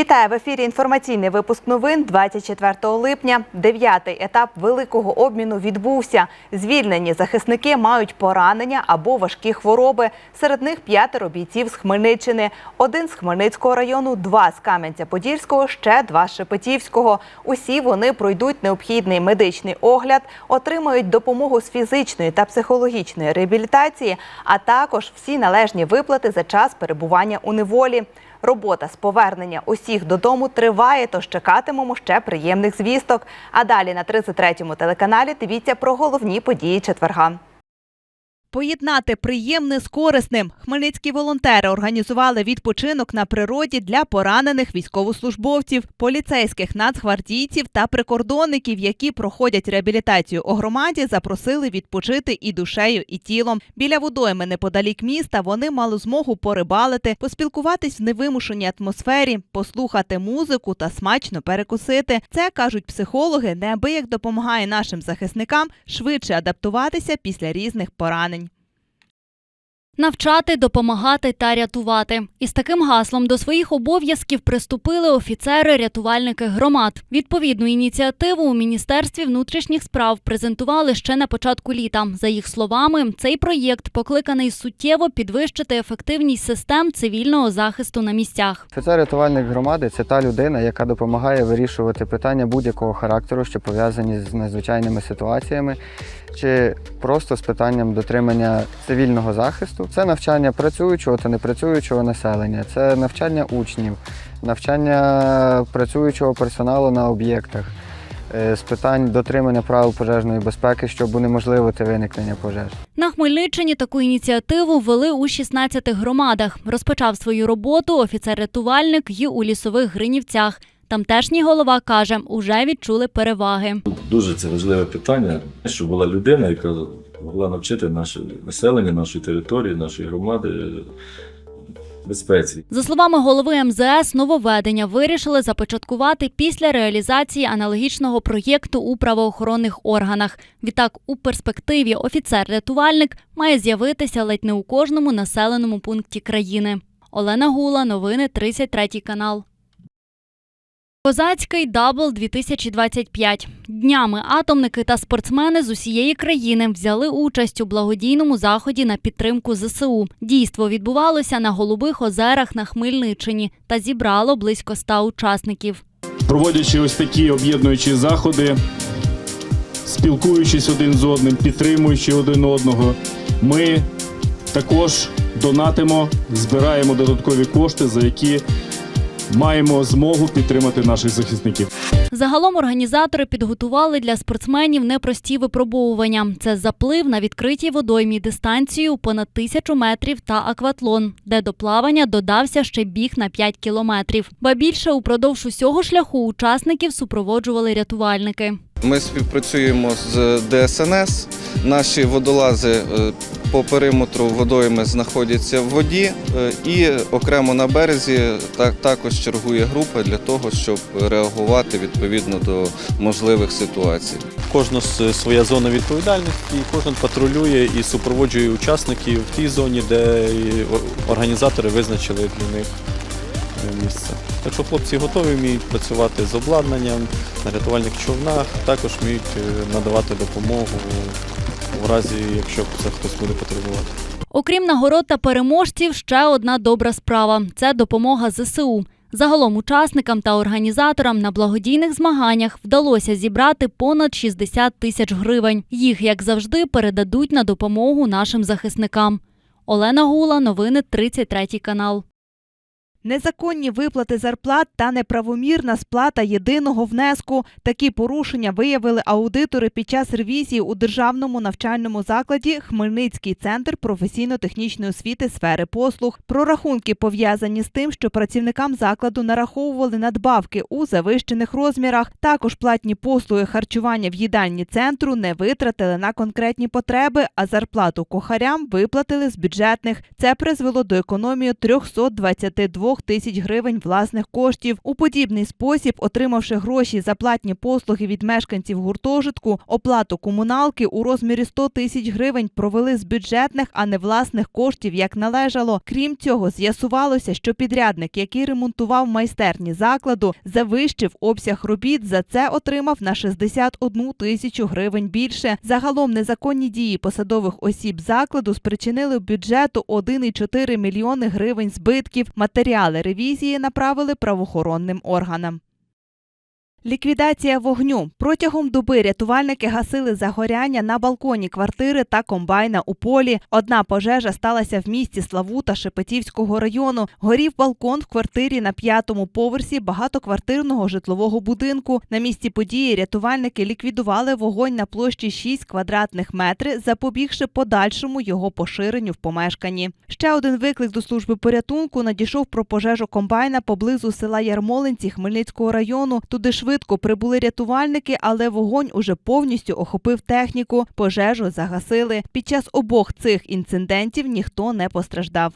Вітаю в ефірі. Інформаційний випуск новин 24 липня. Дев'ятий етап великого обміну відбувся. Звільнені захисники мають поранення або важкі хвороби. Серед них п'ятеро бійців з Хмельниччини, один з Хмельницького району, два з Кам'янця-Подільського, ще два з Шепетівського. Усі вони пройдуть необхідний медичний огляд, отримають допомогу з фізичної та психологічної реабілітації, а також всі належні виплати за час перебування у неволі. Робота з повернення усіх додому триває, тож чекатимемо ще приємних звісток. А далі на 33-му телеканалі дивіться про головні події четверга. Поєднати приємне з корисним. Хмельницькі волонтери організували відпочинок на природі для поранених військовослужбовців, поліцейських нацгвардійців та прикордонників, які проходять реабілітацію у громаді, запросили відпочити і душею, і тілом. Біля водойми неподалік міста вони мали змогу порибалити, поспілкуватись в невимушеній атмосфері, послухати музику та смачно перекусити. Це кажуть психологи, неабияк допомагає нашим захисникам швидше адаптуватися після різних поранень. Навчати, допомагати та рятувати. Із таким гаслом до своїх обов'язків приступили офіцери-рятувальники громад. Відповідну ініціативу у Міністерстві внутрішніх справ презентували ще на початку літа. За їх словами, цей проєкт покликаний суттєво підвищити ефективність систем цивільного захисту на місцях. Офіцер-рятувальник громади це та людина, яка допомагає вирішувати питання будь-якого характеру, що пов'язані з надзвичайними ситуаціями, чи просто з питанням дотримання цивільного захисту. Це навчання працюючого та непрацюючого населення, це навчання учнів, навчання працюючого персоналу на об'єктах. е, З питань дотримання правил пожежної безпеки, щоб унеможливити виникнення пожеж. На Хмельниччині таку ініціативу ввели у 16 громадах. Розпочав свою роботу офіцер-рятувальник і у лісових Гринівцях. Тамтешній голова каже, уже відчули переваги. Дуже це важливе питання, щоб була людина, яка могла навчити наше населення, нашої території, нашої громади безпеці. За словами голови МЗС, нововведення вирішили започаткувати після реалізації аналогічного проєкту у правоохоронних органах. Відтак, у перспективі офіцер-рятувальник має з'явитися ледь не у кожному населеному пункті країни. Олена Гула, новини 33 канал. Козацький дабл 2025. Днями атомники та спортсмени з усієї країни взяли участь у благодійному заході на підтримку ЗСУ. Дійство відбувалося на Голубих озерах на Хмельниччині та зібрало близько ста учасників. проводячи ось такі об'єднуючі заходи, спілкуючись один з одним, підтримуючи один одного, ми також донатимо, збираємо додаткові кошти, за які маємо змогу підтримати наших захисників. Загалом організатори підготували для спортсменів непрості випробовування. Це заплив на відкритій водоймі дистанцію понад тисячу метрів та акватлон, де до плавання додався ще біг на 5 кілометрів. Ба більше упродовж усього шляху учасників супроводжували рятувальники. Ми співпрацюємо з ДСНС. Наші водолази е, по периметру водойми знаходяться в воді, е, і окремо на березі також чергує група для того, щоб реагувати відповідно до можливих ситуацій. Кожна своя зона відповідальності, кожен патрулює і супроводжує учасників в тій зоні, де організатори визначили для них місце. Так що хлопці готові вміють працювати з обладнанням на рятувальних човнах, також вміють е, надавати допомогу в разі, якщо це хтось буде потребувати. Окрім нагород та переможців, ще одна добра справа це допомога ЗСУ. Загалом учасникам та організаторам на благодійних змаганнях вдалося зібрати понад 60 тисяч гривень. Їх, як завжди, передадуть на допомогу нашим захисникам. Олена Гула, новини 33 канал. Незаконні виплати зарплат та неправомірна сплата єдиного внеску. Такі порушення виявили аудитори під час ревізії у державному навчальному закладі Хмельницький центр професійно-технічної освіти сфери послуг. Прорахунки пов'язані з тим, що працівникам закладу нараховували надбавки у завищених розмірах. Також платні послуги харчування в їдальні центру не витратили на конкретні потреби, а зарплату кухарям виплатили з бюджетних. Це призвело до економії 322 2 тисяч гривень власних коштів. У подібний спосіб, отримавши гроші за платні послуги від мешканців гуртожитку, оплату комуналки у розмірі 100 тисяч гривень провели з бюджетних, а не власних коштів, як належало. Крім цього, з'ясувалося, що підрядник, який ремонтував майстерні закладу, завищив обсяг робіт. За це отримав на 61 тисячу гривень більше. Загалом незаконні дії посадових осіб закладу спричинили бюджету 1,4 мільйони гривень збитків. Матеріали ревізії направили правоохоронним органам. Ліквідація вогню протягом доби рятувальники гасили загоряння на балконі квартири та комбайна у полі. Одна пожежа сталася в місті Славута Шепетівського району. Горів балкон в квартирі на п'ятому поверсі багатоквартирного житлового будинку. На місці події рятувальники ліквідували вогонь на площі 6 квадратних метрів, запобігши подальшому його поширенню в помешканні. Ще один виклик до служби порятунку надійшов про пожежу комбайна поблизу села Ярмолинці Хмельницького району. Туди швидко прибули рятувальники, але вогонь уже повністю охопив техніку. Пожежу загасили. Під час обох цих інцидентів ніхто не постраждав.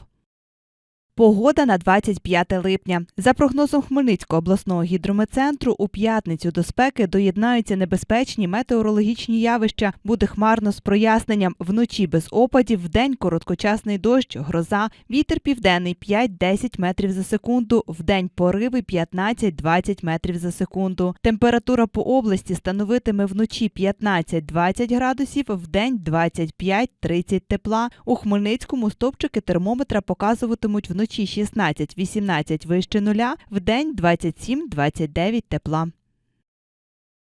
Погода на 25 липня. За прогнозом Хмельницького обласного гідрометцентру, у п'ятницю до спеки доєднаються небезпечні метеорологічні явища. Буде хмарно з проясненням. Вночі без опадів, вдень короткочасний дощ, гроза, вітер південний 5-10 метрів за секунду, вдень пориви 15-20 метрів за секунду. Температура по області становитиме вночі 15-20 градусів, вдень 25-30 тепла. У Хмельницькому стопчики термометра показуватимуть вночі 16-18 вище нуля, вдень 27-29 тепла.